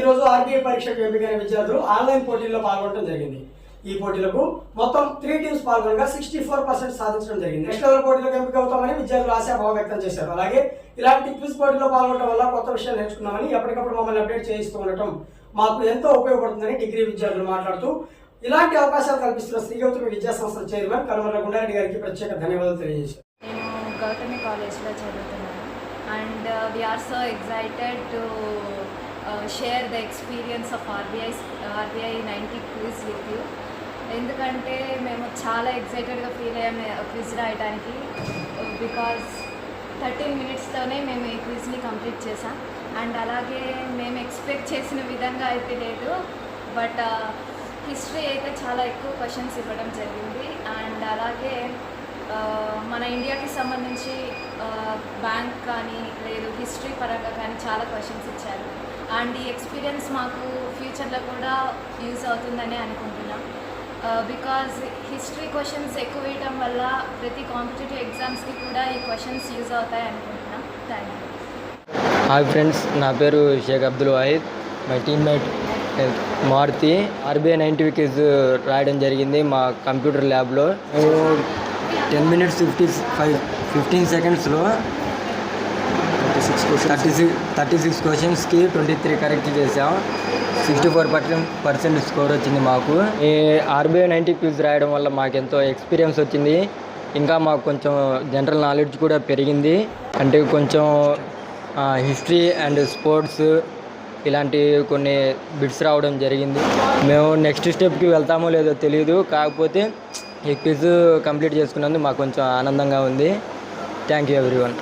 ఈ రోజు ఆర్బీఐ పరీక్షకు ఎంపికైన విద్యార్థులు ఆన్లైన్ పోటీల్లో పాల్గొనడం జరిగింది. ఈ పోటీలకు మొత్తం త్రీ టీమ్స్ పాల్గొనగా సిక్స్టీ ఫోర్ పర్సెంట్ సాధించడం జరిగింది. నెక్స్ట్ లెవెల్ పోటీలకు ఎంపిక అవుతామని విద్యార్థులు ఆశాభావం వ్యక్తం చేశారు. అలాగే ఇలాంటి క్విజ్ పోటీలో పాల్గొనడం వల్ల కొత్త విషయాలు నేర్చుకున్నామని ఎప్పటికప్పుడు మమ్మల్ని అప్డేట్ చేయిస్తూ ఉండటం మాకు ఎంతో ఉపయోగపడుతుందని డిగ్రీ విద్యార్థులు మాట్లాడుతూ ఇలాంటి అవకాశాలు కల్పిస్తున్న శ్రీగౌతమి విద్యా సంస్థల చైర్మన్ కనుమల గుండారెడ్డి గారికి ప్రత్యేక ధన్యవాదాలు తెలియజేశారు. నేను గౌతమి కాలేజ్లో చదువుతున్నాను and we are so excited to share the experience of RBI RBI ninety quiz with you ఎందుకంటే మేము చాలా ఎగ్జైటెడ్గా ఫీల్ అయ్యాము క్విజ్ రాయడానికి బికాజ్ థర్టీన్ మినిట్స్తోనే మేము ఈ క్విజ్ని కంప్లీట్ చేసాం అండ్ అలాగే మేము ఎక్స్పెక్ట్ చేసిన విధంగా అయితే లేదు. బట్ హిస్టరీ uh, అయితే చాలా ఎక్కువ క్వశ్చన్స్ ఇవ్వడం జరిగింది. అండ్ అలాగే uh, ఆ, సంబంధించి బ్యాంక్ కానీ లేదు హిస్టరీ పరంగా కానీ చాలా క్వశ్చన్స్ ఇచ్చారు. అండ్ ఈ ఎక్స్పీరియన్స్ మాకు ఫ్యూచర్లో కూడా యూజ్ అవుతుందని అనుకుంటున్నాం. బికాజ్ హిస్టరీ క్వశ్చన్స్ ఎక్కువ వేయటం వల్ల ప్రతి కాంపిటేటివ్ ఎగ్జామ్స్కి కూడా ఈ క్వశ్చన్స్ యూజ్ అవుతాయి అనుకుంటున్నాం. థ్యాంక్ యూ హాయ్ ఫ్రెండ్స్ నా పేరు Sheikh Abdul Wahid my teammate Maruthi. RBI ninety wickets రాయడం జరిగింది మా కంప్యూటర్ ల్యాబ్లో ten minutes fifty five fifteen సెకండ్స్లో థర్టీ సిక్స్ థర్టీ సిక్స్ క్వశ్చన్స్కి ట్వంటీ త్రీ కరెక్ట్ చేసాం sixty four percent percent score వచ్చింది మాకు. ఈ ఆర్బీఐ నైంటీ క్యూజ్ రాయడం వల్ల మాకు ఎంతో ఎక్స్పీరియన్స్ వచ్చింది. ఇంకా మాకు కొంచెం జనరల్ నాలెడ్జ్ కూడా పెరిగింది. అంటే కొంచెం హిస్టరీ అండ్ స్పోర్ట్స్ ఇలాంటి కొన్ని బిట్స్ రావడం జరిగింది. మేము నెక్స్ట్ స్టెప్కి వెళ్తామో లేదో తెలియదు కాకపోతే ఈ క్విజ్ కంప్లీట్ చేసుకున్నందుకు మాకు కొంచెం ఆనందంగా ఉంది. Thank you everyone